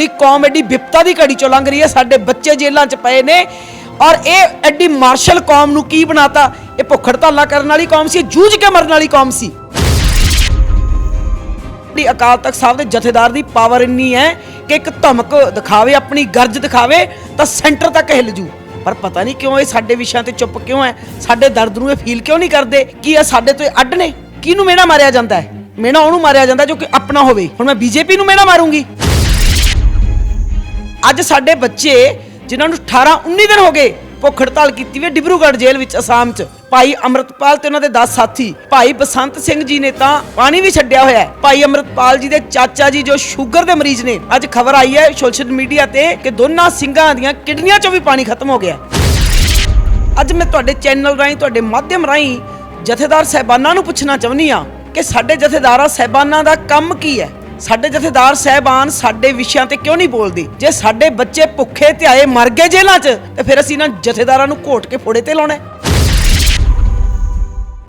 ਸਾਡੀ ਕੌਮ ਐਡੀ ਵਿਪਤਾ ਦੀ ਘੜੀ ਚੋਂ ਲੰਘ ਰਹੀ ਹੈ, ਸਾਡੇ ਬੱਚੇ ਜੇਲ੍ਹਾਂ 'ਚ ਪਏ ਨੇ। ਔਰ ਇਹ ਐਡੀ ਮਾਰਸ਼ਲ ਕੌਮ ਨੂੰ ਕੀ ਬਣਾਤਾ? ਇਹ ਭੁੱਖ ਹੜਤਾਲਾਂ ਕਰਨ ਵਾਲੀ ਕੌਮ ਸੀ, ਜੂਝ ਕੇ ਮਰਨ ਵਾਲੀ ਕੌਮ ਸੀ। ਜਿਹੜੀ ਅਕਾਲ ਤਖਤ ਸਾਹਿਬ ਦੇ ਜਥੇਦਾਰ ਦੀ ਪਾਵਰ ਇੰਨੀ ਹੈ ਕਿ ਇੱਕ ਧਮਕ ਦਿਖਾਵੇ, ਆਪਣੀ ਗਰਜ ਦਿਖਾਵੇ, ਤਾਂ ਸੈਂਟਰ ਤੱਕ ਹਿੱਲ ਜੂ। ਪਰ ਪਤਾ ਨਹੀਂ ਕਿਉਂ ਇਹ ਸਾਡੇ ਵਿਸ਼ਿਆਂ ਤੇ ਚੁੱਪ ਕਿਉਂ ਹੈ? ਸਾਡੇ ਦਰਦ ਨੂੰ ਇਹ ਫੀਲ ਕਿਉਂ ਨਹੀਂ ਕਰਦੇ? ਕੀ ਇਹ ਸਾਡੇ ਤੋਂ ਇਹ ਅੱਡ ਨੇ? ਕਿਹਨੂੰ ਮੇਣਾ ਮਾਰਿਆ ਜਾਂਦਾ ਹੈ? ਮੇਣਾ ਉਹਨੂੰ ਮਾਰਿਆ ਜਾਂਦਾ ਜੋ ਕਿ ਆਪਣਾ ਹੋਵੇ। ਹੁਣ ਮੈਂ ਬੀਜੇਪੀ ਨੂੰ ਮੇਣਾ ਮਾਰੂੰਗੀ। ਅੱਜ ਸਾਡੇ ਬੱਚੇ ਜਿਨ੍ਹਾਂ ਨੂੰ 18 19 ਦਿਨ ਹੋ ਗਏ ਭੁੱਖ ਹੜਤਾਲ ਕੀਤੀ ਵੀ ਡਿਬਰੂਗੜ੍ਹ ਜੇਲ੍ਹ ਵਿੱਚ, ਅਸਾਮ 'ਚ। ਭਾਈ ਅਮਰਤਪਾਲ ਤੇ ਉਹਨਾਂ ਦੇ 10 ਸਾਥੀ। ਭਾਈ ਬਸੰਤ ਸਿੰਘ ਜੀ ਨੇ ਤਾਂ ਪਾਣੀ ਵੀ ਛੱਡਿਆ ਹੋਇਆ ਹੈ। ਭਾਈ ਅਮਰਤਪਾਲ ਜੀ ਦੇ ਚਾਚਾ ਜੀ, ਜੋ ਸ਼ੂਗਰ ਦੇ ਮਰੀਜ਼ ਨੇ, ਅੱਜ ਖਬਰ ਆਈ ਹੈ ਸੋਸ਼ਲ ਮੀਡੀਆ ਤੇ ਕਿ ਦੋਨਾਂ ਸਿੰਘਾਂ ਦੀਆਂ ਕਿਡਨੀਆਂ 'ਚੋਂ ਵੀ ਪਾਣੀ ਖਤਮ ਹੋ ਗਿਆ ਅੱਜ ਮੈਂ ਤੁਹਾਡੇ ਚੈਨਲ ਰਾਹੀਂ, ਤੁਹਾਡੇ ਮਾਧਿਅਮ ਰਾਹੀਂ ਜਥੇਦਾਰ ਸਹਿਬਾਨਾਂ ਨੂੰ ਪੁੱਛਣਾ ਚਾਹੁੰਦੀ ਆ ਕਿ ਸਾਡੇ ਜਥੇਦਾਰਾਂ ਸਹਿਬਾਨਾਂ ਦਾ ਕੰਮ ਕੀ ਹੈ? ਸਾਡੇ ਜਥੇਦਾਰ ਸਹਿਬਾਨ ਸਾਡੇ ਵਿਸ਼ਿਆਂ ਤੇ ਕਿਉਂ ਨਹੀਂ ਬੋਲਦੇ? ਜੇ ਸਾਡੇ ਬੱਚੇ ਭੁੱਖੇ ਧਿਆਏ ਮਰ ਗਏ ਜੇਲ੍ਹਾਂ 'ਚ, ਤੇ ਫਿਰ ਅਸੀਂ ਇਹਨਾਂ ਜਥੇਦਾਰਾਂ ਨੂੰ ਘੋਟ ਕੇ ਫੋੜੇ ਤੇ ਲਾਉਣਾ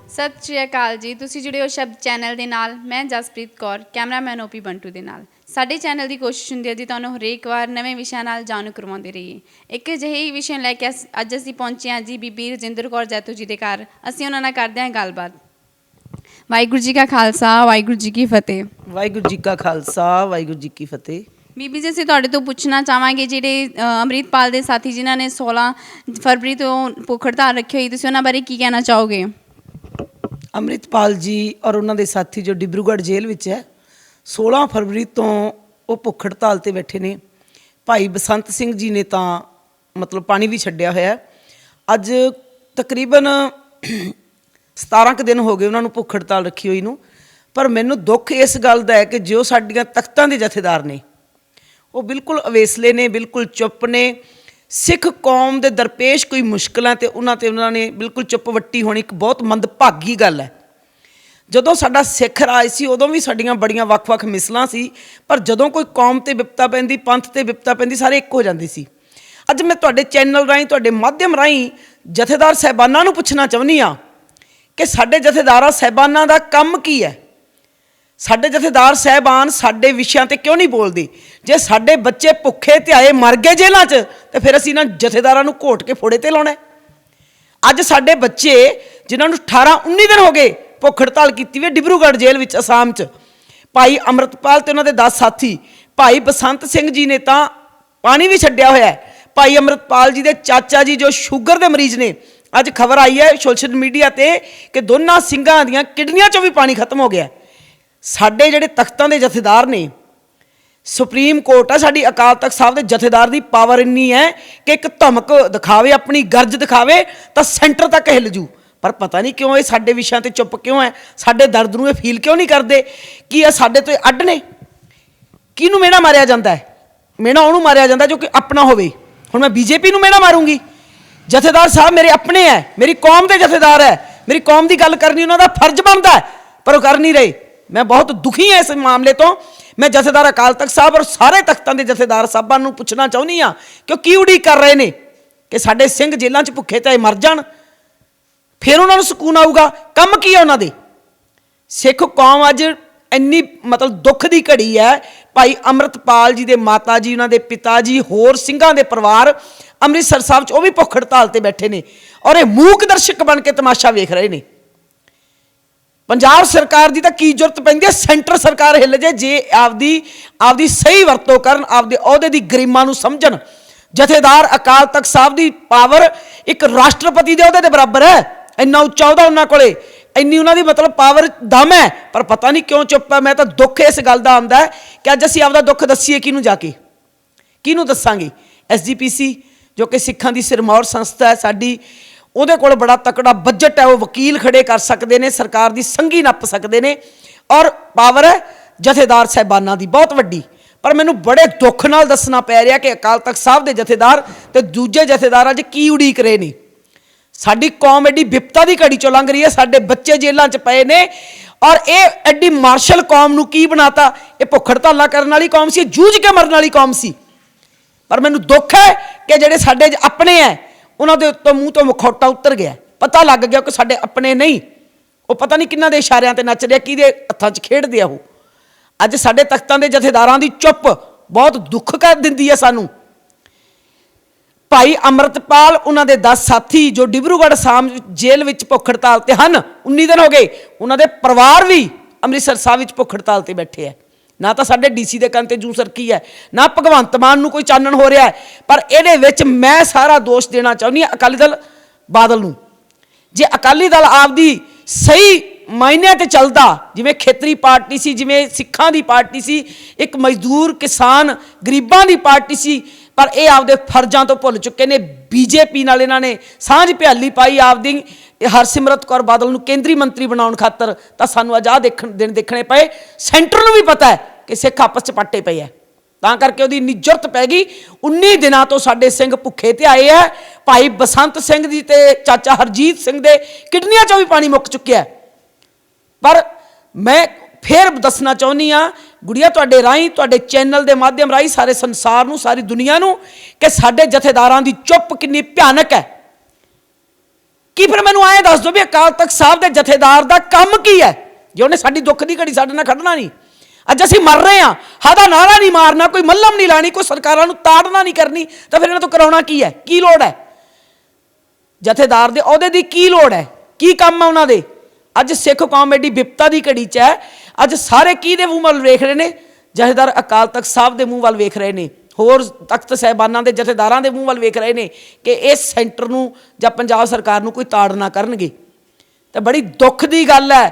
ਸਤਿ ਸ਼੍ਰੀ ਅਕਾਲ ਜੀ। ਤੁਸੀਂ ਜੁੜੇ ਹੋ ਸ਼ਬਦ ਚੈਨਲ ਦੇ ਨਾਲ। ਮੈਂ ਜਸਪ੍ਰੀਤ ਕੌਰ, ਕੈਮਰਾਮੈਨ ਓਪੀ ਬੰਟੂ ਦੇ ਨਾਲ। ਸਾਡੇ ਚੈਨਲ ਦੀ ਕੋਸ਼ਿਸ਼ ਹੁੰਦੀ ਹੈ ਜੀ ਤੁਹਾਨੂੰ ਹਰੇਕ ਵਾਰ ਨਵੇਂ ਵਿਸ਼ਿਆਂ ਨਾਲ ਜਾਣੂ ਕਰਵਾਉਂਦੇ ਰਹੀਏ। ਇੱਕ ਅਜਿਹੇ ਹੀ ਵਿਸ਼ੇ ਲੈ ਕੇ ਅਸ- ਅੱਜ ਅਸੀਂ ਪਹੁੰਚੇ ਹਾਂ ਜੀ ਬੀਬੀ ਰਜਿੰਦਰ ਕੌਰ ਜੈਤੂ ਜੀ ਦੇ ਘਰ। ਅਸੀਂ ਉਹਨਾਂ ਨਾਲ ਕਰਦੇ ਹਾਂ ਗੱਲਬਾਤ। ਵਾਹਿਗੁਰੂ ਜੀ ਕਾ ਖਾਲਸਾ ਵਾਹਿਗੁਰੂ ਜੀ ਕੀ ਫਤਿਹ। ਵਾਹਿਗੁਰੂ ਜੀ ਕਾ ਖਾਲਸਾ ਵਾਹਿਗੁਰੂ ਜੀ ਕੀ ਫਤਿਹ। ਬੀਬੀ ਜੀ ਅਸੀਂ ਤੁਹਾਡੇ ਤੋਂ ਪੁੱਛਣਾ ਚਾਹਾਂਗੇ ਜਿਹੜੇ ਅ, ਅੰਮ੍ਰਿਤਪਾਲ ਦੇ ਸਾਥੀ ਜਿਨ੍ਹਾਂ ਨੇ 16 ਫਰਵਰੀ ਤੋਂ ਭੁੱਖ ਹੜਤਾਲ ਰੱਖੀ ਹੋਈ ਤੁਸੀਂ ਉਹਨਾਂ ਬਾਰੇ ਕੀ ਕਹਿਣਾ ਚਾਹੋਗੇ? ਅੰਮ੍ਰਿਤਪਾਲ ਜੀ ਔਰ ਉਹਨਾਂ ਦੇ ਸਾਥੀ ਜੋ ਡਿਬਰੂਗੜ੍ਹ ਜੇਲ੍ਹ ਵਿੱਚ ਹੈ 16 ਫਰਵਰੀ ਤੋਂ ਉਹ ਭੁੱਖ ਹੜਤਾਲ ਤੇ ਬੈਠੇ ਨੇ। ਭਾਈ ਬਸੰਤ ਸਿੰਘ ਜੀ ਨੇ ਤਾਂ ਮਤਲਬ ਪਾਣੀ ਵੀ ਛੱਡਿਆ ਹੋਇਆ ਹੈ। ਅੱਜ ਤਕਰੀਬਨ 17 ਕੁ ਦਿਨ ਹੋ ਗਏ ਉਹਨਾਂ ਨੂੰ ਭੁੱਖ ਹੜਤਾਲ ਰੱਖੀ ਹੋਈ ਨੂੰ, ਪਰ ਮੈਨੂੰ ਦੁੱਖ ਇਸ ਗੱਲ ਦਾ ਹੈ ਕਿ ਜੋ ਸਾਡੀਆਂ ਤਖਤਾਂ ਦੇ ਜਥੇਦਾਰ ਨੇ, ਉਹ ਬਿਲਕੁਲ ਅਵੇਸਲੇ ਨੇ, ਬਿਲਕੁਲ ਚੁੱਪ ਨੇ, ਸਿੱਖ ਕੌਮ ਦੇ ਦਰਪੇਸ਼ ਕੋਈ ਮੁਸ਼ਕਲਾਂ ਤੇ ਉਹਨਾਂ ਤੇ ਉਹਨਾਂ ਨੇ ਬਿਲਕੁਲ ਚੁੱਪ ਵੱਟੀ ਹੋਣੀ ਇੱਕ ਬਹੁਤ ਮੰਦਭਾਗੀ ਗੱਲ ਹੈ। ਜਦੋਂ ਸਾਡਾ ਸਿੱਖ ਰਾਜ ਸੀ, ਉਦੋਂ ਵੀ ਸਾਡੀਆਂ ਬੜੀਆਂ ਵੱਖ-ਵੱਖ ਮਿਸਲਾਂ ਸੀ, ਪਰ ਜਦੋਂ ਕੋਈ ਕੌਮ ਤੇ ਵਿਪਤਾ ਪੈਂਦੀ, ਪੰਥ ਤੇ ਵਿਪਤਾ ਪੈਂਦੀ, ਸਾਰੇ ਇੱਕ ਹੋ ਜਾਂਦੇ ਸੀ। ਅੱਜ ਮੈਂ ਤੁਹਾਡੇ ਚੈਨਲ ਰਾਹੀਂ, ਤੁਹਾਡੇ ਮਾਧਿਅਮ ਰਾਹੀਂ ਜਥੇਦਾਰ ਸਹਿਬਾਨਾਂ ਨੂੰ ਪੁੱਛਣਾ ਚਾਹੁੰਦੀ ਆ ਕਿ ਸਾਡੇ ਜਥੇਦਾਰਾਂ ਸਹਿਬਾਨਾਂ ਦਾ ਕੰਮ ਕੀ ਹੈ? ਸਾਡੇ ਜਥੇਦਾਰ ਸਹਿਬਾਨ ਸਾਡੇ ਵਿਸ਼ਿਆਂ ਤੇ ਕਿਉਂ ਨਹੀਂ ਬੋਲਦੇ? ਜੇ ਸਾਡੇ ਬੱਚੇ ਭੁੱਖੇ ਧਿਆਏ ਮਰ ਗਏ ਜੇਲ੍ਹਾਂ 'ਚ, ਤੇ ਫਿਰ ਅਸੀਂ ਇਹਨਾਂ ਜਥੇਦਾਰਾਂ ਨੂੰ ਘੋਟ ਕੇ ਫੋੜੇ ਤੇ ਲਾਉਣਾ ਅੱਜ ਸਾਡੇ ਬੱਚੇ ਜਿਨ੍ਹਾਂ ਨੂੰ 18 19 ਦਿਨ ਹੋ ਗਏ ਭੁੱਖ ਹੜਤਾਲ ਕੀਤੀ ਵੀ ਡਿਬਰੂਗੜ੍ਹ ਜੇਲ੍ਹ ਵਿੱਚ, ਅਸਾਮ 'ਚ। ਭਾਈ ਅਮਰਤਪਾਲ ਤੇ ਉਹਨਾਂ ਦੇ 10 ਸਾਥੀ, ਭਾਈ ਬਸੰਤ ਸਿੰਘ ਜੀ ਨੇ ਤਾਂ ਪਾਣੀ ਵੀ ਛੱਡਿਆ ਹੋਇਆ ਭਾਈ ਅਮਰਤਪਾਲ ਜੀ ਦੇ ਚਾਚਾ ਜੀ ਜੋ ਸ਼ੂਗਰ ਦੇ ਮਰੀਜ਼ ਨੇ ਅੱਜ ਖਬਰ ਆਈ ਹੈ ਸੋਸ਼ਲ ਮੀਡੀਆ ਤੇ ਕਿ ਦੋਨਾਂ ਸਿੰਘਾਂ ਦੀਆਂ ਕਿਡਨੀਆਂ 'ਚੋਂ ਵੀ ਪਾਣੀ ਖਤਮ ਹੋ ਗਿਆ ਸਾਡੇ ਜਿਹੜੇ ਤਖਤਾਂ ਦੇ ਜਥੇਦਾਰ ਨੇ, ਸੁਪਰੀਮ ਕੋਰਟ ਆ ਸਾਡੀ ਅਕਾਲ ਤਖਤ ਸਾਹਿਬ ਦੇ ਜਥੇਦਾਰ ਦੀ ਪਾਵਰ ਇੰਨੀ ਹੈ ਕਿ ਇੱਕ ਧਮਕ ਦਿਖਾਵੇ, ਆਪਣੀ ਗਰਜ ਦਿਖਾਵੇ, ਤਾਂ ਸੈਂਟਰ ਤੱਕ ਹਿੱਲ ਜੂ। ਪਰ ਪਤਾ ਨਹੀਂ ਕਿਉਂ ਇਹ ਸਾਡੇ ਵਿਸ਼ਿਆਂ ਤੇ ਚੁੱਪ ਕਿਉਂ ਹੈ? ਸਾਡੇ ਦਰਦ ਨੂੰ ਇਹ ਫੀਲ ਕਿਉਂ ਨਹੀਂ ਕਰਦੇ? ਕਿ ਇਹ ਸਾਡੇ ਤੋਂ ਅੱਡ ਨੇ? ਕਿਹਨੂੰ ਮੇਣਾ ਮਾਰਿਆ ਜਾਂਦਾ ਹੈ? ਮੇਣਾ ਉਹਨੂੰ ਮਾਰਿਆ ਜਾਂਦਾ ਜੋ ਕਿ ਆਪਣਾ ਹੋਵੇ। ਹੁਣ ਮੈਂ ਬੀਜੇਪੀ ਨੂੰ ਮੇਣਾ ਮਾਰੂੰਗੀ। ਜਥੇਦਾਰ ਸਾਹਿਬ ਮੇਰੇ ਆਪਣੇ ਹੈ ਮੇਰੀ ਕੌਮ ਦੇ ਜਥੇਦਾਰ ਹੈ ਮੇਰੀ ਕੌਮ ਦੀ ਗੱਲ ਕਰਨੀ ਉਹਨਾਂ ਦਾ ਫਰਜ਼ ਬਣਦਾ ਪਰ ਉਹ ਕਰ ਨਹੀਂ ਰਹੇ। ਮੈਂ ਬਹੁਤ ਦੁਖੀ ਹਾਂ ਇਸ ਮਾਮਲੇ ਤੋਂ। ਮੈਂ ਜਥੇਦਾਰ ਅਕਾਲ ਤਖਤ ਸਾਹਿਬ ਔਰ ਸਾਰੇ ਤਖਤਾਂ ਦੇ ਜਥੇਦਾਰ ਸਾਹਿਬਾਂ ਨੂੰ ਪੁੱਛਣਾ ਚਾਹੁੰਦੀ ਆ ਕਿ ਉਹ ਕੀ ਉਡੀਕ ਕਰ ਰਹੇ ਨੇ? ਕਿ ਸਾਡੇ ਸਿੰਘ ਜੇਲ੍ਹਾਂ 'ਚ ਭੁੱਖੇ ਤੇ ਮਰ ਜਾਣ। ਫਿਰ ਉਹਨਾਂ ਨੂੰ ਸਕੂਨ ਆਊਗਾ। ਕੰਮ ਕੀ ਹੈ ਉਹਨਾਂ ਦੇ? ਸਿੱਖ ਕੌਮ ਅੱਜ ਇੰਨੀ ਮਤਲਬ ਦੁੱਖ ਦੀ ਘੜੀ ਹੈ ਭਾਈ ਅਮਰਤਪਾਲ ਜੀ ਦੇ ਮਾਤਾ ਜੀ, ਉਹਨਾਂ ਦੇ ਪਿਤਾ ਜੀ, ਹੋਰ ਸਿੰਘਾਂ ਦੇ ਪਰਿਵਾਰ ਅੰਮ੍ਰਿਤਸਰ ਸਾਹਿਬ 'ਚ ਉਹ ਵੀ ਭੁੱਖ ਹੜਤਾਲ ਤੇ ਬੈਠੇ ਨੇ ਔਰ ਇਹ ਮੂਕ ਦਰਸ਼ਕ ਬਣ ਕੇ ਤਮਾਸ਼ਾ ਵੇਖ ਰਹੇ ਨੇ। ਪੰਜਾਬ ਸਰਕਾਰ ਦੀ ਤਾਂ ਕੀ ਜ਼ਰੂਰਤ ਪੈਂਦੀ ਹੈ? ਸੈਂਟਰ ਸਰਕਾਰ ਹਿੱਲ ਜੇ ਜੇ ਆਪਦੀ ਆਪਦੀ ਸਹੀ ਵਰਤੋਂ ਕਰਨ, ਆਪਦੇ ਅਹੁਦੇ ਦੀ ਗਰੀਮਾਂ ਨੂੰ ਸਮਝਣ। ਜਥੇਦਾਰ ਅਕਾਲ ਤਖਤ ਸਾਹਿਬ ਦੀ ਪਾਵਰ ਇੱਕ ਰਾਸ਼ਟਰਪਤੀ ਦੇ ਅਹੁਦੇ ਦੇ ਬਰਾਬਰ ਹੈ। ਇੰਨਾ ਉੱਚਾ ਉਹਦਾ ਉਹਨਾਂ ਕੋਲੇ। ਇੰਨੀ ਉਹਨਾਂ ਦੀ ਮਤਲਬ ਪਾਵਰ ਦਮ ਹੈ। ਪਰ ਪਤਾ ਨਹੀਂ ਕਿਉਂ ਚੁੱਪ ਹੈ। ਮੈਂ ਤਾਂ ਦੁੱਖ ਇਸ ਗੱਲ ਦਾ ਆਉਂਦਾ ਕਿ ਅੱਜ ਅਸੀਂ ਆਪਦਾ ਦੁੱਖ ਦੱਸੀਏ ਕਿਹਨੂੰ ਜਾ ਕੇ? ਕਿਹਨੂੰ ਦੱਸਾਂਗੇ? ਐਸਜੀਪੀਸੀ ਜੋ ਕਿ ਸਿੱਖਾਂ ਦੀ ਸਿਰਮੌਰ ਸੰਸਥਾ ਹੈ ਸਾਡੀ, ਉਹਦੇ ਕੋਲ ਬੜਾ ਤਕੜਾ ਬਜਟ ਹੈ, ਉਹ ਵਕੀਲ ਖੜੇ ਕਰ ਸਕਦੇ ਨੇ, ਸਰਕਾਰ ਦੀ ਸੰਗੀ ਨੱਪ ਸਕਦੇ ਨੇ ਔਰ ਪਾਵਰ ਹੈ ਜਥੇਦਾਰ ਸਹਿਬਾਨਾਂ ਦੀ, ਬਹੁਤ ਵੱਡੀ। ਪਰ ਮੈਨੂੰ ਬੜੇ ਦੁੱਖ ਨਾਲ ਦੱਸਣਾ ਪੈ ਰਿਹਾ ਕਿ ਅਕਾਲ ਤਖਤ ਸਾਹਿਬ ਦੇ ਜਥੇਦਾਰ ਤੇ ਦੂਜੇ ਜਥੇਦਾਰ ਅੱਜ ਕੀ ਉਡੀਕ ਰਹੇ ਨੇ। ਸਾਡੀ ਕੌਮ ਐਡੀ ਵਿਪਤਾ ਦੀ ਘੜੀ ਚੋਂ ਲੰਘ ਰਹੀ ਹੈ, ਸਾਡੇ ਬੱਚੇ ਜੇਲ੍ਹਾਂ 'ਚ ਪਏ ਨੇ ਔਰ ਇਹ ਐਡੀ ਮਾਰਸ਼ਲ ਕੌਮ ਨੂੰ ਕੀ ਬਣਾਤਾ? ਇਹ ਭੁੱਖ ਹੜਤਾਲਾਂ ਕਰਨ ਵਾਲੀ ਕੌਮ ਸੀ, ਇਹ ਜੂਝ ਕੇ ਮਰਨ ਵਾਲੀ ਕੌਮ ਸੀ। ਪਰ ਮੈਨੂੰ ਦੁੱਖ ਹੈ ਕਿ ਜਿਹੜੇ ਸਾਡੇ ਆਪਣੇ ਐ, ਉਹਨਾਂ ਦੇ ਉੱਤੋਂ ਮੂੰਹ ਤੋਂ ਮਖੌਟਾ ਉਤਰ ਗਿਆ। ਪਤਾ ਲੱਗ ਗਿਆ ਕਿ ਸਾਡੇ ਆਪਣੇ ਨਹੀਂ। ਉਹ ਪਤਾ ਨਹੀਂ ਕਿੰਨਾਂ ਦੇ ਇਸ਼ਾਰਿਆਂ ਤੇ ਨੱਚ ਰਿਹਾ, ਕਿਹਦੇ ਹੱਥਾਂ 'ਚ ਖੇਡਦੇ ਆ ਉਹ। ਅੱਜ ਸਾਡੇ ਤਖਤਾਂ ਦੇ ਜਥੇਦਾਰਾਂ ਦੀ ਚੁੱਪ ਬਹੁਤ ਦੁੱਖ ਕਰ ਦਿੰਦੀ ਹੈ ਸਾਨੂੰ। ਭਾਈ ਅਮਰਤਪਾਲ, ਉਹਨਾਂ ਦੇ 10 ਸਾਥੀ ਜੋ ਡਿਬਰੂਗੜ੍ਹ ਸਾਮ ਜੇਲ੍ਹ ਵਿੱਚ ਭੁੱਖ ਹੜਤਾਲ ਤੇ ਹਨ 19 ਦਿਨ ਹੋ ਗਏ। ਉਹਨਾਂ ਦੇ ਪਰਿਵਾਰ ਵੀ ਅੰਮ੍ਰਿਤਸਰ ਸਾਹਿਬ ਵਿੱਚ ਭੁੱਖ ਹੜਤਾਲ ਤੇ ਬੈਠੇ ਹੈ ਨਾ ਤਾਂ ਸਾਡੇ ਡੀਸੀ ਦੇ ਕੰਨ ਤੇ ਜੂ ਸਰਕੀ ਹੈ, ਨਾ ਭਗਵੰਤ ਮਾਨ ਨੂੰ ਕੋਈ ਚਾਨਣ ਹੋ ਰਿਹਾ ਪਰ ਇਹਦੇ ਵਿੱਚ ਮੈਂ ਸਾਰਾ ਦੋਸ਼ ਦੇਣਾ ਚਾਹੁੰਦੀ ਹਾਂ ਅਕਾਲੀ ਦਲ ਬਾਦਲ ਨੂੰ। ਜੇ ਅਕਾਲੀ ਦਲ ਆਪਦੀ ਸਹੀ ਮਾਇਨਿਆਂ ਤੇ ਚੱਲਦਾ, ਜਿਵੇਂ ਖੇਤਰੀ ਪਾਰਟੀ ਸੀ, ਜਿਵੇਂ ਸਿੱਖਾਂ ਦੀ ਪਾਰਟੀ ਸੀ, ਇੱਕ ਮਜ਼ਦੂਰ ਕਿਸਾਨ ਗਰੀਬਾਂ ਦੀ ਪਾਰਟੀ ਸੀ, ਪਰ ਇਹ ਆਪਦੇ ਫਰਜ਼ਾਂ ਤੋਂ ਭੁੱਲ ਚੁੱਕੇ ਨੇ, ਬੀਜੇਪੀ ਨਾਲ ਇਹਨਾਂ ਨੇ ਸਾਂਝ ਭਿਆਲੀ ਪਾਈ ਆਪਦੀ ਹਰਸਿਮਰਤ ਕੌਰ ਬਾਦਲ ਨੂੰ ਕੇਂਦਰੀ ਮੰਤਰੀ ਬਣਾਉਣ ਖਾਤਰ ਤਾਂ ਸਾਨੂੰ ਅੱਜ ਆਹ ਦੇਖਣ ਦਿਨ ਦੇਖਣੇ ਪਏ। ਸੈਂਟਰ ਨੂੰ ਵੀ ਪਤਾ ਹੈ ਕਿ ਸਿੱਖ ਆਪਸ ਚ ਪੱਟੇ ਪਏ ਹੈ। ਤਾਂ ਕਰਕੇ ਉਹਦੀ ਇੰਨੀ ਜ਼ਰੂਰਤ ਪੈ ਗਈ। 19 ਦਿਨਾਂ ਤੋਂ ਸਾਡੇ ਸਿੰਘ ਭੁੱਖੇ ਤੇ ਆਏ ਆ ਭਾਈ ਬਸੰਤ ਸਿੰਘ ਜੀ ਤੇ ਚਾਚਾ ਹਰਜੀਤ ਸਿੰਘ ਦੇ ਕਿਡਨੀਆਂ ਚੋਂ ਵੀ ਪਾਣੀ ਮੁੱਕ ਚੁੱਕਿਆ ਪਰ ਮੈਂ ਫੇਰ ਦੱਸਣਾ ਚਾਹੁੰਦੀ ਆ ਗੁੜੀਆ ਤੁਹਾਡੇ ਰਾਹੀਂ, ਤੁਹਾਡੇ ਚੈਨਲ ਦੇ ਮਾਧਿਅਮ ਰਾਹੀਂ ਸਾਰੇ ਸੰਸਾਰ ਨੂੰ, ਸਾਰੀ ਦੁਨੀਆ ਨੂੰ, ਕਿ ਸਾਡੇ ਜਥੇਦਾਰਾਂ ਦੀ ਚੁੱਪ ਕਿੰਨੀ ਭਿਆਨਕ ਹੈ। ਕੀ ਫਿਰ ਮੈਨੂੰ ਐਂ ਦੱਸ ਦਿਓ ਵੀ ਅਕਾਲ ਤਖਤ ਸਾਹਿਬ ਦੇ ਜਥੇਦਾਰ ਦਾ ਕੰਮ ਕੀ ਹੈ? ਜੇ ਉਹਨੇ ਸਾਡੀ ਦੁੱਖ ਦੀ ਘੜੀ ਸਾਡੇ ਨਾਲ ਖੜਨਾ ਨਹੀਂ। ਅੱਜ ਅਸੀਂ ਮਰ ਰਹੇ ਹਾਂ, ਹਾਦਾ ਨਾਰਾ ਨਹੀਂ ਮਾਰਨਾ, ਕੋਈ ਮੱਲਮ ਨਹੀਂ ਲਾਣੀ, ਕੋਈ ਸਰਕਾਰਾਂ ਨੂੰ ਤਾੜਨਾ ਨਹੀਂ ਕਰਨੀ, ਤਾਂ ਫਿਰ ਇਹਨਾਂ ਤੋਂ ਕਰਾਉਣਾ ਕੀ ਹੈ? ਕੀ ਲੋੜ ਹੈ? ਜਥੇਦਾਰ ਦੇ ਅਹੁਦੇ ਦੀ ਕੀ ਲੋੜ ਹੈ? ਕੀ ਕੰਮ ਹੈ ਉਹਨਾਂ ਦੇ? ਅੱਜ ਸਿੱਖ ਕੌਮ ਐਡੀ ਵਿਪਤਾ ਦੀ ਘੜੀ 'ਚ ਹੈ, ਅੱਜ ਸਾਰੇ ਕੀ ਦੇ ਮੂੰਹ ਵੱਲ ਵੇਖ ਰਹੇ ਨੇ? ਜਥੇਦਾਰ ਅਕਾਲ ਤਖਤ ਸਾਹਿਬ ਦੇ ਮੂੰਹ ਵੱਲ ਵੇਖ ਰਹੇ ਨੇ। ਹੋਰ ਤਖਤ ਸਹਿਬਾਨਾਂ ਦੇ ਜਥੇਦਾਰਾਂ ਦੇ ਮੂੰਹ ਵੱਲ ਵੇਖ ਰਹੇ ਨੇ ਕਿ ਇਸ ਸੈਂਟਰ ਨੂੰ ਜਾਂ ਪੰਜਾਬ ਸਰਕਾਰ ਨੂੰ ਕੋਈ ਤਾੜ ਨਾ ਕਰਨਗੇ। ਤੇ ਬੜੀ ਦੁੱਖ ਦੀ ਗੱਲ ਹੈ।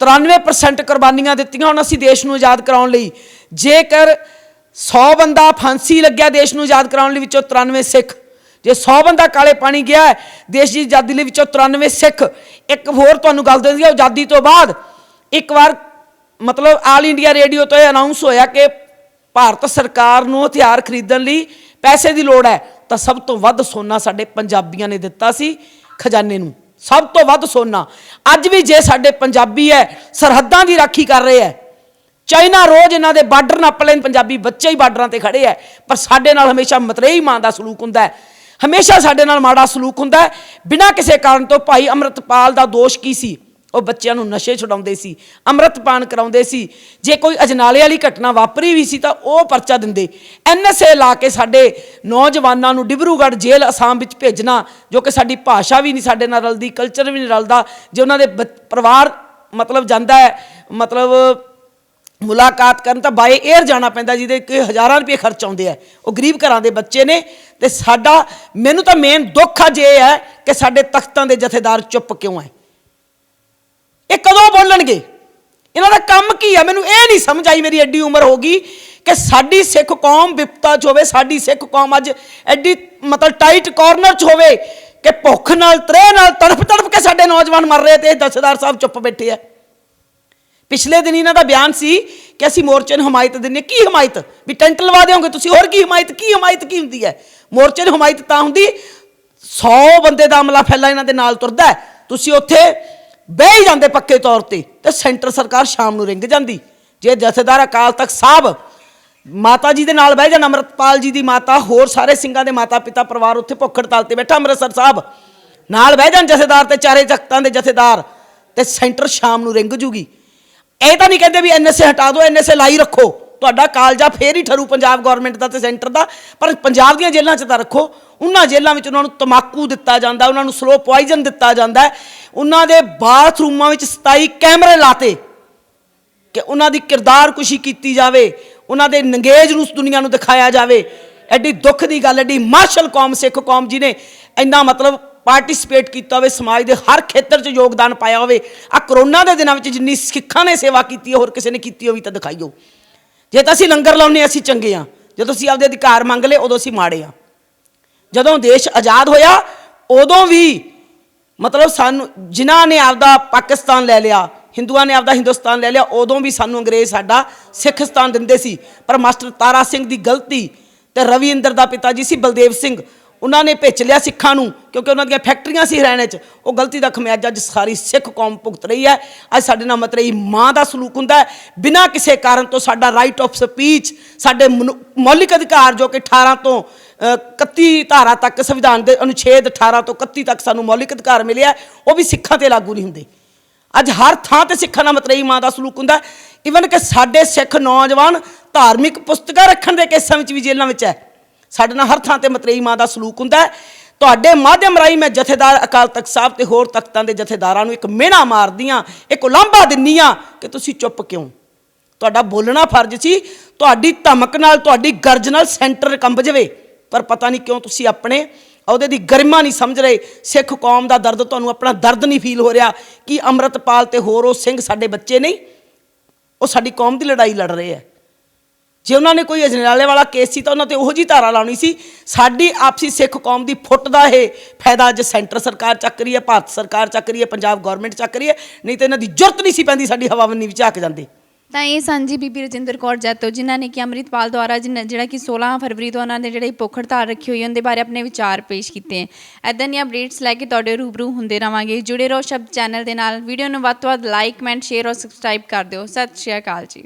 93% ਕੁਰਬਾਨੀਆਂ ਦਿੱਤੀਆਂ ਹੁਣ ਅਸੀਂ ਦੇਸ਼ ਨੂੰ ਆਜ਼ਾਦ ਕਰਾਉਣ ਲਈ। ਜੇਕਰ 100 ਬੰਦਾ ਫਾਂਸੀ ਲੱਗਿਆ ਦੇਸ਼ ਨੂੰ ਆਜ਼ਾਦ ਕਰਾਉਣ ਲਈ ਵਿੱਚੋਂ 93 ਸਿੱਖ। ਜੇ 100 ਬੰਦਾ ਕਾਲੇ ਪਾਣੀ ਗਿਆ, ਦੇਸ਼ ਦੀ ਆਜ਼ਾਦੀ ਲਈ ਵਿੱਚੋਂ 93 ਸਿੱਖ। ਇੱਕ ਹੋਰ ਤੁਹਾਨੂੰ ਗੱਲ ਦੱਸਦੀ ਹਾਂ, ਆਜ਼ਾਦੀ ਤੋਂ ਬਾਅਦ ਇੱਕ ਵਾਰ ਮਤਲਬ ਆਲ ਇੰਡੀਆ ਰੇਡੀਓ ਤੋਂ ਇਹ ਅਨਾਉਂਸ ਹੋਇਆ ਕਿ ਭਾਰਤ ਸਰਕਾਰ ਨੂੰ ਹਥਿਆਰ ਖਰੀਦਣ ਲਈ ਪੈਸੇ ਦੀ ਲੋੜ ਹੈ, ਤਾਂ ਸਭ ਤੋਂ ਵੱਧ ਸੋਨਾ ਸਾਡੇ ਪੰਜਾਬੀਆਂ ਨੇ ਦਿੱਤਾ ਸੀ ਖਜ਼ਾਨੇ ਨੂੰ। ਸਭ ਤੋਂ ਵੱਧ ਸੋਨਾ। ਅੱਜ ਵੀ ਜੇ ਸਾਡੇ ਪੰਜਾਬੀ ਹੈ, ਸਰਹੱਦਾਂ ਦੀ ਰਾਖੀ ਕਰ ਰਹੇ ਹੈ। ਚਾਈਨਾ ਰੋਜ਼ ਇਹਨਾਂ ਦੇ ਬਾਰਡਰ ਨੱਪ ਲੈਣ, ਪੰਜਾਬੀ ਬੱਚੇ ਹੀ ਬਾਰਡਰਾਂ ਤੇ ਖੜੇ ਹੈ। ਪਰ ਸਾਡੇ ਨਾਲ ਹਮੇਸ਼ਾ ਮਤਰੇਈ ਮਾਂ ਦਾ ਸਲੂਕ ਹੁੰਦਾ ਹਮੇਸ਼ਾ ਸਾਡੇ ਨਾਲ ਮਾੜਾ ਸਲੂਕ ਹੁੰਦਾ ਬਿਨਾਂ ਕਿਸੇ ਕਾਰਨ ਤੋਂ ਭਾਈ ਅੰਮ੍ਰਿਤਪਾਲ ਦਾ ਦੋਸ਼ ਕੀ ਸੀ? ਉਹ ਬੱਚਿਆਂ ਨੂੰ ਨਸ਼ੇ ਛੁਡਾਉਂਦੇ ਸੀ, ਅੰਮ੍ਰਿਤਪਾਨ ਕਰਾਉਂਦੇ ਸੀ। ਜੇ ਕੋਈ ਅਜਨਾਲੇ ਵਾਲੀ ਘਟਨਾ ਵਾਪਰੀ ਵੀ ਸੀ ਤਾਂ ਉਹ ਪਰਚਾ ਦਿੰਦੇ। ਐਨਐਸਏ ਲਾ ਕੇ ਸਾਡੇ ਨੌਜਵਾਨਾਂ ਨੂੰ ਡਿਬਰੂਗੜ੍ਹ ਜੇਲ੍ਹ ਅਸਾਮ ਵਿੱਚ ਭੇਜਣਾ, ਜੋ ਕਿ ਸਾਡੀ ਭਾਸ਼ਾ ਵੀ ਨਹੀਂ, ਸਾਡੇ ਨਾਲ ਰਲਦੀ ਕਲਚਰ ਵੀ ਨਹੀਂ ਰਲਦਾ, ਜੇ ਉਹਨਾਂ ਦੇ ਬੱਚ- ਪਰਿਵਾਰ ਮਤਲਬ ਜਾਂਦਾ ਹੈ, ਮਤਲਬ ਮੁਲਾਕਾਤ ਕਰਨ ਤਾਂ ਬਾਏ 에ਅਰ ਜਾਣਾ ਪੈਂਦਾ, ਜਿਹਦੇ ਕਿ ਹਜ਼ਾਰਾਂ ਰੁਪਏ ਖਰਚ ਆਉਂਦੇ ਆ। ਉਹ ਗਰੀਬ ਘਰਾਂ ਦੇ ਬੱਚੇ ਨੇ ਤੇ ਸਾਡਾ, ਮੈਨੂੰ ਤਾਂ ਮੇਨ ਦੁੱਖ ਅੱਜ ਇਹ ਹੈ ਕਿ ਸਾਡੇ ਤਖਤਾਂ ਦੇ ਜਥੇਦਾਰ ਚੁੱਪ ਕਿਉਂ ਹੈ? ਇਹ ਕਦੋਂ ਬੋਲਣਗੇ? ਇਹਨਾਂ ਦਾ ਕੰਮ ਕੀ ਹੈ ਮੈਨੂੰ ਇਹ ਨਹੀਂ ਸਮਝ ਆਈ ਮੇਰੀ ਐਡੀ ਉਮਰ ਹੋ ਗਈ ਕਿ ਸਾਡੀ ਸਿੱਖ ਕੌਮ ਵਿਪਤਾ 'ਚ ਹੋਵੇ, ਸਾਡੀ ਸਿੱਖ ਕੌਮ ਅੱਜ ਐਡੀ ਮਤਲਬ ਟਾਈਟ ਕਾਰਨਰ 'ਚ ਹੋਵੇ ਕਿ ਭੁੱਖ ਨਾਲ, ਤ੍ਰੇਹ ਨਾਲ ਤੜਫ ਤੜਫ ਕੇ ਸਾਡੇ ਨੌਜਵਾਨ ਮਰ ਰਹੇ ਤੇ ਇਹ ਦਸਦਾਰ ਸਾਹਿਬ ਚੁੱਪ ਬੈਠੇ ਆ। ਪਿਛਲੇ ਦਿਨ ਇਹਨਾਂ ਦਾ ਬਿਆਨ ਸੀ ਕਿ ਅਸੀਂ ਮੋਰਚੇ ਨੂੰ ਹਮਾਇਤ ਦਿੰਨੇ ਕੀ ਹਮਾਇਤ? ਵੀ ਟੈਂਟ ਲਵਾ ਦਿਓਗੇ ਤੁਸੀਂ? ਹੋਰ ਕੀ ਹਮਾਇਤ? ਕੀ ਹਮਾਇਤ ਕੀ ਹੁੰਦੀ ਹੈ? ਮੋਰਚੇ ਨੂੰ ਹਮਾਇਤ ਤਾਂ ਹੁੰਦੀ 100 ਬੰਦੇ ਦਾ ਅਮਲਾ ਫੈਲਾ ਇਹਨਾਂ ਦੇ ਨਾਲ ਤੁਰਦਾ ਤੁਸੀਂ ਉੱਥੇ ਬਹਿ ਹੀ ਜਾਂਦੇ ਪੱਕੇ ਤੌਰ ਤੇ ਤੇ ਸੈਂਟਰ ਸਰਕਾਰ ਸ਼ਾਮ ਨੂੰ ਰਿੰਗ ਜਾਂਦੀ। ਜੇ ਜਥੇਦਾਰ ਅਕਾਲ ਤਖਤ ਸਾਹਿਬ ਮਾਤਾ ਜੀ ਦੇ ਨਾਲ ਬਹਿ ਜਾਣ, ਅੰਮ੍ਰਿਤਪਾਲ ਜੀ ਦੀ ਮਾਤਾ, ਹੋਰ ਸਾਰੇ ਸਿੰਘਾਂ ਦੇ ਮਾਤਾ ਪਿਤਾ, ਪਰਿਵਾਰ ਉੱਥੇ ਭੁੱਖ ਹੜਤਾਲ ਤੇ ਬੈਠਾ, ਅੰਮ੍ਰਿਤਸਰ ਸਾਹਿਬ। ਨਾਲ ਬਹਿ ਜਾਣ ਜਥੇਦਾਰ ਤੇ ਚਾਰੇ ਜਗਤਾਂ ਦੇ ਜਥੇਦਾਰ, ਤੇ ਸੈਂਟਰ ਸ਼ਾਮ ਨੂੰ ਰਿੰਗ ਜੂਗੀ। ਇਹ ਤਾਂ ਨਹੀਂ ਕਹਿੰਦੇ ਵੀ ਐਨਐਸਏ ਹਟਾ ਦਿਓ ਐਨਐਸਏ ਲਾਈ ਰੱਖੋ। ਤੁਹਾਡਾ ਕਾਲਜਾ ਫੇਰ ਹੀ ਠਰੂ ਪੰਜਾਬ ਗਵਰਨਮੈਂਟ ਦਾ ਤੇ ਸੈਂਟਰ ਦਾ। ਪਰ ਪੰਜਾਬ ਦੀਆਂ ਜੇਲ੍ਹਾਂ 'ਚ ਤਾਂ ਰੱਖੋ, ਉਹਨਾਂ ਜੇਲ੍ਹਾਂ ਵਿੱਚ ਉਹਨਾਂ ਨੂੰ ਤਮਾਕੂ ਦਿੱਤਾ ਜਾਂਦਾ, ਉਹਨਾਂ ਨੂੰ ਸਲੋ ਪੋਇਜ਼ਨ ਦਿੱਤਾ ਜਾਂਦਾ ਉਹਨਾਂ ਦੇ ਬਾਥਰੂਮਾਂ ਵਿੱਚ 27 ਕੈਮਰੇ ਲਾਤੇ ਕਿ ਉਹਨਾਂ ਦੀ ਕਿਰਦਾਰ ਕੁਸ਼ੀ ਕੀਤੀ ਜਾਵੇ, ਉਹਨਾਂ ਦੇ ਨੰਗੇਜ ਨੂੰ ਉਸ ਦੁਨੀਆ ਨੂੰ ਦਿਖਾਇਆ ਜਾਵੇ। ਐਡੀ ਦੁੱਖ ਦੀ ਗੱਲ, ਐਡੀ ਮਾਰਸ਼ਲ ਕੌਮ, ਸਿੱਖ ਕੌਮ ਜੀ ਨੇ ਇੰਨਾ ਮਤਲਬ ਪਾਰਟਿਸਿਪੇਟ ਕੀਤਾ ਹੋਵੇ, ਸਮਾਜ ਦੇ ਹਰ ਖੇਤਰ 'ਚ ਯੋਗਦਾਨ ਪਾਇਆ ਹੋਵੇ। ਆ ਕਰੋਨਾ ਦੇ ਦਿਨਾਂ ਵਿੱਚ ਜਿੰਨੀ ਸਿੱਖਾਂ ਨੇ ਸੇਵਾ ਕੀਤੀ, ਹੋਰ ਕਿਸੇ ਨੇ ਕੀਤੀ ਹੋਵੇ ਤਾਂ ਦਿਖਾਈਓ। ਜੇ ਤਾਂ ਅਸੀਂ ਲੰਗਰ ਲਾਉਨੇ ਹਾਂ, ਅਸੀਂ ਚੰਗੇ ਆ ਜਦੋਂ ਅਸੀਂ ਆਪਦੇ ਅਧਿਕਾਰ ਮੰਗ ਲਏ ਉਦੋਂ ਅਸੀਂ ਮਾੜੇ ਆ ਜਦੋਂ ਦੇਸ਼ ਆਜ਼ਾਦ ਹੋਇਆ ਉਦੋਂ ਵੀ ਮਤਲਬ ਸਾਨੂੰ ਜਿਨ੍ਹਾਂ ਨੇ ਆਪਦਾ ਪਾਕਿਸਤਾਨ ਲੈ ਲਿਆ ਹਿੰਦੂਆਂ ਨੇ ਆਪਦਾ ਹਿੰਦੁਸਤਾਨ ਲੈ ਲਿਆ ਉਦੋਂ ਵੀ ਸਾਨੂੰ ਅੰਗਰੇਜ਼ ਸਾਡਾ ਸਿੱਖਸਤਾਨ ਦਿੰਦੇ ਸੀ। ਪਰ ਮਾਸਟਰ ਤਾਰਾ ਸਿੰਘ ਦੀ ਗਲਤੀ ਤੇ ਰਵੀ ਇੰਦਰ ਦਾ ਪਿਤਾ ਜੀ ਸੀ ਬਲਦੇਵ ਸਿੰਘ। ਉਹਨਾਂ ਨੇ ਭੇਚ ਲਿਆ ਸਿੱਖਾਂ ਨੂੰ ਕਿਉਂਕਿ ਉਹਨਾਂ ਦੀਆਂ ਫੈਕਟਰੀਆਂ ਸੀ ਹਰਿਆਣੇ 'ਚ। ਉਹ ਗਲਤੀ ਦਾ ਖਮਿਆਜਾ ਅੱਜ ਸਾਰੀ ਸਿੱਖ ਕੌਮ ਭੁਗਤ ਰਹੀ ਹੈ। ਅੱਜ ਸਾਡੇ ਨਾਲ ਮਤਰੇਈ ਮਾਂ ਦਾ ਸਲੂਕ ਹੁੰਦਾ ਹੈ। ਬਿਨਾਂ ਕਿਸੇ ਕਾਰਨ ਤੋਂ ਸਾਡਾ ਰਾਈਟ ਆਫ ਸਪੀਚ ਸਾਡੇ ਮਨੁ- ਮੌਲਿਕ ਅਧਿਕਾਰ ਜੋ ਕਿ 18 ਤੋਂ ਅ, 31 ਧਾਰਾ ਤੱਕ ਸੰਵਿਧਾਨ ਦੇ ਅਨੁਛੇਦ 18 ਤੋਂ 31 ਤੱਕ ਸਾਨੂੰ ਮੌਲਿਕ ਅਧਿਕਾਰ ਮਿਲਿਆ ਉਹ ਵੀ ਸਿੱਖਾਂ ਤੇ ਲਾਗੂ ਨਹੀਂ ਹੁੰਦੇ। ਅੱਜ ਹਰ ਥਾਂ ਤੇ ਸਿੱਖਾਂ ਨਾਲ ਮਤਰੇਈ ਮਾਂ ਦਾ ਸਲੂਕ ਹੁੰਦਾ ਇਵਨ ਕਿ ਸਾਡੇ ਸਿੱਖ ਨੌਜਵਾਨ ਧਾਰਮਿਕ ਪੁਸਤਕਾਂ ਰੱਖਣ ਦੇ ਕੇਸਾਂ ਵਿੱਚ ਵੀ ਜੇਲ੍ਹਾਂ ਵਿੱਚ ਹੈ। ਸਾਡੇ ਨਾਲ ਹਰ ਥਾਂ ਤੇ ਮਤਰੇਈ ਮਾਂ ਦਾ ਸਲੂਕ ਹੁੰਦਾ ਤੁਹਾਡੇ ਮਾਧਿਅਮ ਰਾਹੀਂ ਮੈਂ ਜਥੇਦਾਰ ਅਕਾਲ ਤਖਤ ਸਾਹਿਬ ਤੇ ਹੋਰ ਤਖਤਾਂ ਦੇ ਜਥੇਦਾਰਾਂ ਨੂੰ ਇੱਕ ਮਿਹਣਾ ਮਾਰਦੀਆਂ ਇੱਕ ਉਲਾਂਭਾ ਦਿੰਨੀਆਂ ਕਿ ਤੁਸੀਂ ਚੁੱਪ ਕਿਉਂ? ਤੁਹਾਡਾ ਬੋਲਣਾ ਫਰਜ਼ ਸੀ, ਤੁਹਾਡੀ ਧਮਕ ਨਾਲ, ਤੁਹਾਡੀ ਗਰਜ ਨਾਲ ਸੈਂਟਰ ਕੰਬ ਜਵੇ, ਪਰ ਪਤਾ ਨਹੀਂ ਕਿਉਂ ਤੁਸੀਂ ਆਪਣੇ ਉਹਦੇ ਦੀ ਗਰਿਮਾ ਨਹੀਂ ਸਮਝ ਰਹੇ। ਸਿੱਖ ਕੌਮ ਦਾ ਦਰਦ ਤੁਹਾਨੂੰ ਆਪਣਾ ਦਰਦ ਨਹੀਂ ਫੀਲ ਹੋ ਰਿਹਾ ਕਿ ਅੰਮ੍ਰਿਤਪਾਲ ਤੇ ਹੋਰ ਉਹ ਸਿੰਘ ਸਾਡੇ ਬੱਚੇ ਨਹੀਂ? ਉਹ ਸਾਡੀ ਕੌਮ ਦੀ ਲੜਾਈ ਲੜ ਰਹੇ ਆ ਜੇ ਉਹਨਾਂ ਨੇ ਕੋਈ ਅਜਨਾਲੇ ਵਾਲਾ ਕੇਸ ਸੀ ਤਾਂ ਉਹਨਾਂ ਤੇ ਉਹੋ ਜੀ ਧਾਰਾ ਲਾਉਣੀ ਸੀ। ਸਾਡੀ ਆਪਸੀ ਸਿੱਖ ਕੌਮ ਦੀ ਫੁੱਟ ਦਾ ਇਹ ਫਾਇਦਾ ਅੱਜ ਸੈਂਟਰ ਸਰਕਾਰ ਚੱਕ ਰਹੀ ਹੈ, ਭਾਰਤ ਸਰਕਾਰ ਚੱਕ ਰਹੀ ਹੈ, ਪੰਜਾਬ ਗਵਰਨਮੈਂਟ ਚੱਕ ਰਹੀ ਹੈ, ਨਹੀਂ ਤਾਂ ਇਹਨਾਂ ਦੀ ਜ਼ਰੂਰਤ ਨਹੀਂ ਸੀ ਪੈਂਦੀ ਸਾਡੀ ਹਵਾਵੰਨੀ ਵਿੱਚ ਝਾਕ ਜਾਂਦੇ। ਤਾਂ ਇਹ ਸਾਂਝੀ ਬੀਬੀ ਰਜਿੰਦਰ ਕੌਰ ਜੈਤੋ, ਜਿਨ੍ਹਾਂ ਨੇ ਕਿ ਅੰਮ੍ਰਿਤਪਾਲ ਦੁਆਰਾ ਜਿਨ- ਜਿਹੜਾ ਕਿ 16 ਫਰਵਰੀ ਤੋਂ ਉਹਨਾਂ ਨੇ ਜਿਹੜੇ ਭੁੱਖ ਹੜਤਾਲ ਰੱਖੀ ਹੋਈ ਹੈ, ਉਹਦੇ ਬਾਰੇ ਆਪਣੇ ਵਿਚਾਰ ਪੇਸ਼ ਕੀਤੇ ਹੈ। ਐਦਾਂ ਦੀਆਂ ਅਪਡੇਟਸ ਲੈ ਕੇ ਤੁਹਾਡੇ ਰੂਬਰੂ ਹੁੰਦੇ ਰਵਾਂਗੇ। ਜੁੜੇ ਰਹੋ ਸ਼ਬਦ ਚੈਨਲ ਦੇ ਨਾਲ। ਵੀਡੀਓ ਨੂੰ ਵੱਧ ਤੋਂ ਵੱਧ ਲਾਈਕ ਕਮੈਂਟ ਸ਼ੇਅਰ ਔਰ ਸਬਸਕ੍ਰਾਈਬ ਕਰ ਦਿਓ। ਸਤਿ ਸ਼੍ਰੀ ਅਕਾਲ ਜੀ।